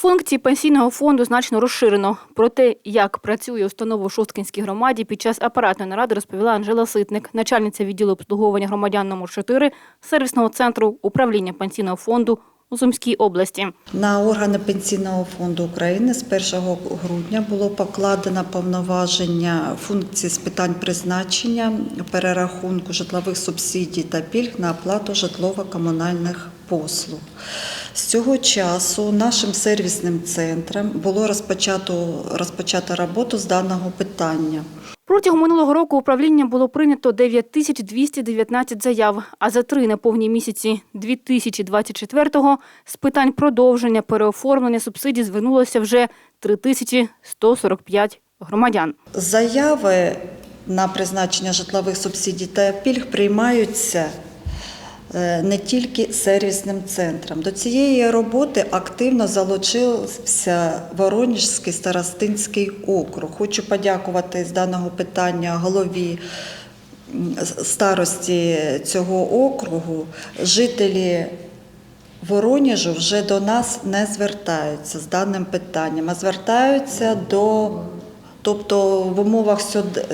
Функції пенсійного фонду значно розширено. Про те, як працює установа у Шосткинській громаді, під час апаратної наради розповіла Анжела Ситник, начальниця відділу обслуговування громадян номер 4 сервісного центру управління пенсійного фонду у Сумській області. На органи Пенсійного фонду України з 1 грудня було покладено повноваження функції з питань призначення, перерахунку житлових субсидій та пільг на оплату житлово-комунальних послуг. З цього часу нашим сервісним центром було розпочато, розпочато роботу з даного питання. Протягом минулого року управління було прийнято 9219 заяв, а за три неповні місяці 2024-го з питань продовження переоформлення субсидій звернулося вже 3145 громадян. Заяви на призначення житлових субсидій та пільг приймаються не тільки сервісним центром. До цієї роботи активно залучився Воронежський старостинський округ. Хочу подякувати з даного питання голові старості цього округу. Жителі Воронежу вже до нас не звертаються з даним питанням, а звертаються до, тобто в умовах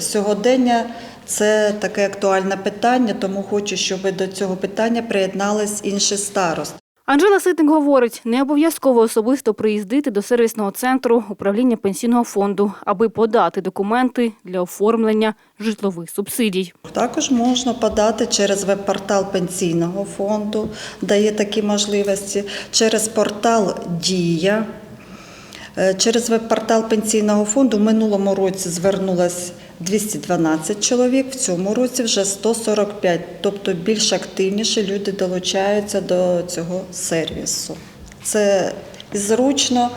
сьогодення це таке актуальне питання, тому хочу, щоб до цього питання приєднались інші старости. Анжела Ситник говорить, не обов'язково особисто приїздити до сервісного центру управління пенсійного фонду, аби подати документи для оформлення житлових субсидій. Також можна подати через веб-портал пенсійного фонду, дає такі можливості, через портал Дія. Е, Через веб-портал пенсійного фонду в минулому році звернулось 212 чоловік, в цьому році вже 145, тобто більш активніше люди долучаються до цього сервісу. Це зручно,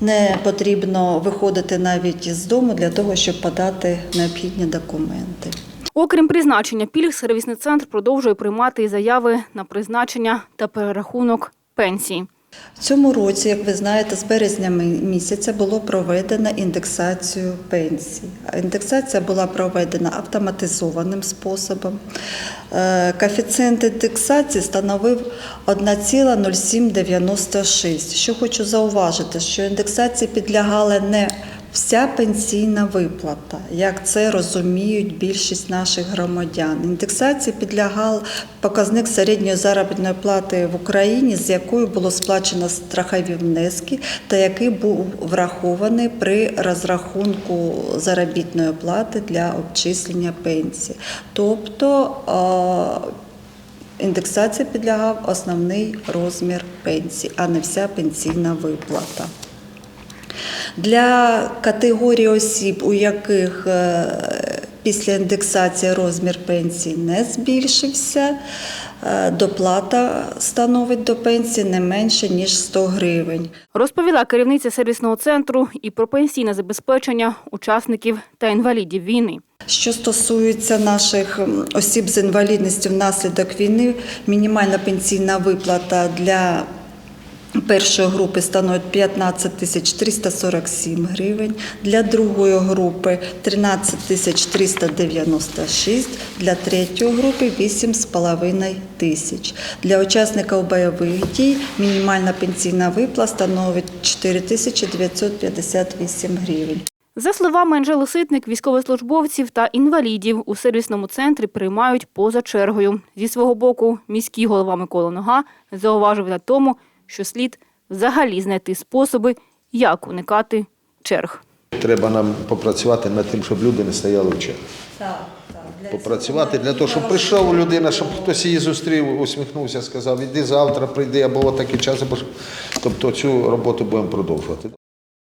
не потрібно виходити навіть із дому для того, щоб подати необхідні документи. Окрім призначення пільг, сервісний центр продовжує приймати і заяви на призначення та перерахунок пенсій. В цьому році, як ви знаєте, з березня місяця було проведено індексацію пенсій. Індексація була проведена автоматизованим способом. Е, Коефіцієнт індексації становив 1,0796. Що хочу зауважити, що індексації підлягали не вся пенсійна виплата, як це розуміють більшість наших громадян. Індексації підлягав показник середньої заробітної плати в Україні, з якою було сплачено страхові внески, та який був врахований при розрахунку заробітної плати для обчислення пенсії. Тобто індексації підлягав основний розмір пенсії, а не вся пенсійна виплата. Для категорії осіб, у яких е, після індексації розмір пенсії не збільшився, е, доплата становить до пенсії не менше ніж 100 гривень. Розповіла керівниця сервісного центру і про пенсійне забезпечення учасників та інвалідів війни. Що стосується наших осіб з інвалідністю внаслідок війни, мінімальна пенсійна виплата для першої групи становить 15 тисяч 347 гривень, для другої групи 13 тисяч 396, для третьої групи 8,5 тисяч. Для учасників бойових дій мінімальна пенсійна виплата становить 4 тисячі 958 гривень. За словами Анжели Ситник, військовослужбовців та інвалідів у сервісному центрі приймають поза чергою. Зі свого боку, міський голова Микола Нога зауважив на тому, що слід взагалі знайти способи, як уникати черг. Треба нам попрацювати над тим, щоб люди не стояли в черзі. Попрацювати для того, щоб прийшов людина, щоб хтось її зустрів, усміхнувся, сказав, іди завтра, прийди, або отакий час, або тобто цю роботу будемо продовжувати.